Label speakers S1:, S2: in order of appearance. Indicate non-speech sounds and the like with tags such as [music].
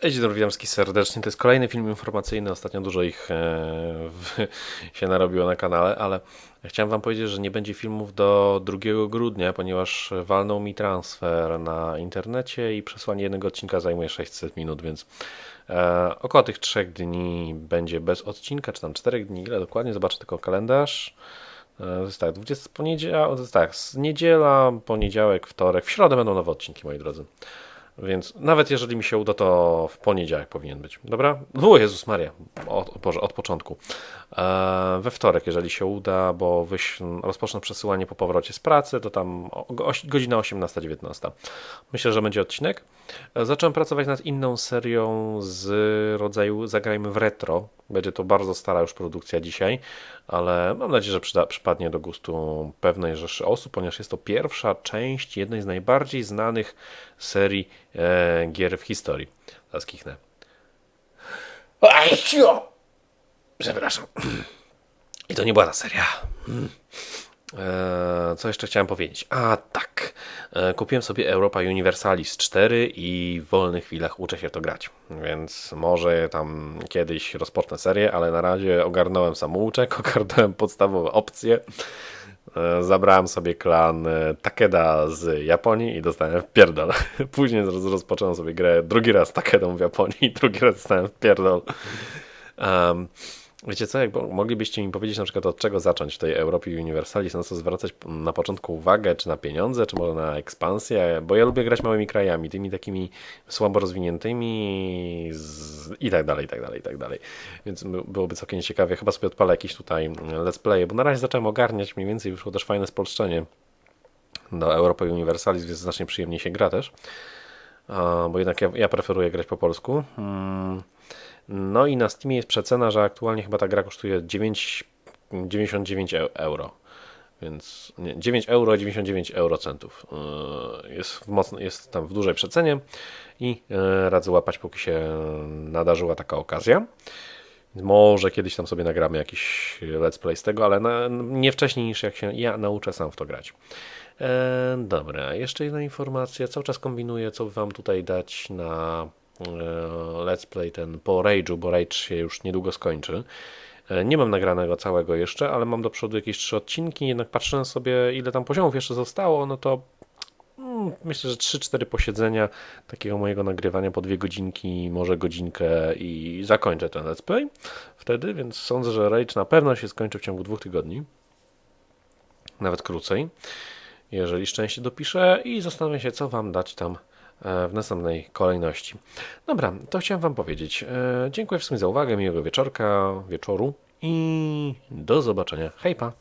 S1: Cześć, wszystkich serdecznie. To jest kolejny film informacyjny. Ostatnio dużo ich e, w, się narobiło na kanale, ale chciałem Wam powiedzieć, że nie będzie filmów do 2 grudnia, ponieważ walnął mi transfer na internecie i przesłanie jednego odcinka zajmuje 600 minut, więc e, około tych 3 dni będzie bez odcinka, czy tam 4 dni, ile dokładnie, zobaczę tylko kalendarz. E, To jest tak, 20 poniedziałek, tak, z niedziela, poniedziałek, wtorek, w środę będą nowe odcinki, moi drodzy. Więc nawet jeżeli mi się uda, to w poniedziałek powinien być. Dobra? O Jezus Maria, od, Boże, od początku. E, we wtorek, jeżeli się uda, bo wyś, rozpocznę przesyłanie po powrocie z pracy, to tam godzina 18-19. Myślę, że będzie odcinek. E, zacząłem pracować nad inną serią z rodzaju Zagrajmy w retro. Będzie to bardzo stara już produkcja dzisiaj, ale mam nadzieję, że przyda, przypadnie do gustu pewnej rzeszy osób, ponieważ jest to pierwsza część jednej z najbardziej znanych serii gier w historii. Teraz kichnę. Przepraszam. I to nie była ta seria. E, co jeszcze chciałem powiedzieć? A tak, e, kupiłem sobie Europa Universalis 4 i w wolnych chwilach uczę się to grać. Więc może tam kiedyś rozpocznę serię, ale na razie ogarnąłem samouczek, [laughs] ogarnąłem podstawowe opcje. E, Zabrałem sobie klan e, Takeda z Japonii i dostałem w pierdol. [laughs] Później roz- rozpocząłem sobie grę drugi raz Takedą w Japonii i drugi raz dostałem w pierdol. Um, wiecie co, moglibyście mi powiedzieć na przykład od czego zacząć w tej Europie Universalis, na co zwracać na początku uwagę, czy na pieniądze, czy może na ekspansję, bo ja lubię grać małymi krajami, tymi takimi słabo rozwiniętymi z... i tak dalej, i tak dalej, i tak dalej. Więc by- byłoby całkiem ciekawie. Chyba sobie odpalę jakiś tutaj mm, let's play, bo na razie zacząłem ogarniać mniej więcej, wyszło też fajne spolszczenie do Europy Universalis, więc znacznie przyjemniej się gra też. Bo jednak ja, ja preferuję grać po polsku. Mm, No i na Steamie jest przecena, że aktualnie chyba ta gra kosztuje 9,99 eu- euro. Więc nie, 9 euro 99 eurocentów. Yy, Jest, w mocno, jest tam w dużej przecenie i yy, radzę łapać, póki się nadarzyła taka okazja. Może kiedyś tam sobie nagramy jakiś let's play z tego, ale na, nie wcześniej niż jak się ja nauczę sam w to grać. E, dobra, jeszcze jedna informacja. Cały czas kombinuję, co wam tutaj dać na e, let's play ten po Rage'u, bo Rage się już niedługo skończy. E, Nie mam nagranego całego jeszcze, ale mam do przodu jakieś trzy odcinki, jednak patrzę sobie ile tam poziomów jeszcze zostało, no to mm, myślę, że 3-4 posiedzenia takiego mojego nagrywania po dwie godzinki, może godzinkę i zakończę ten let's play wtedy, więc sądzę, że Rage na pewno się skończy w ciągu dwóch tygodni, nawet krócej, jeżeli szczęście dopiszę i zastanawiam się, co Wam dać tam e, w następnej kolejności. Dobra, to chciałem Wam powiedzieć. E, Dziękuję wszystkim za uwagę, miłego wieczorka, wieczoru i do zobaczenia. Hejpa!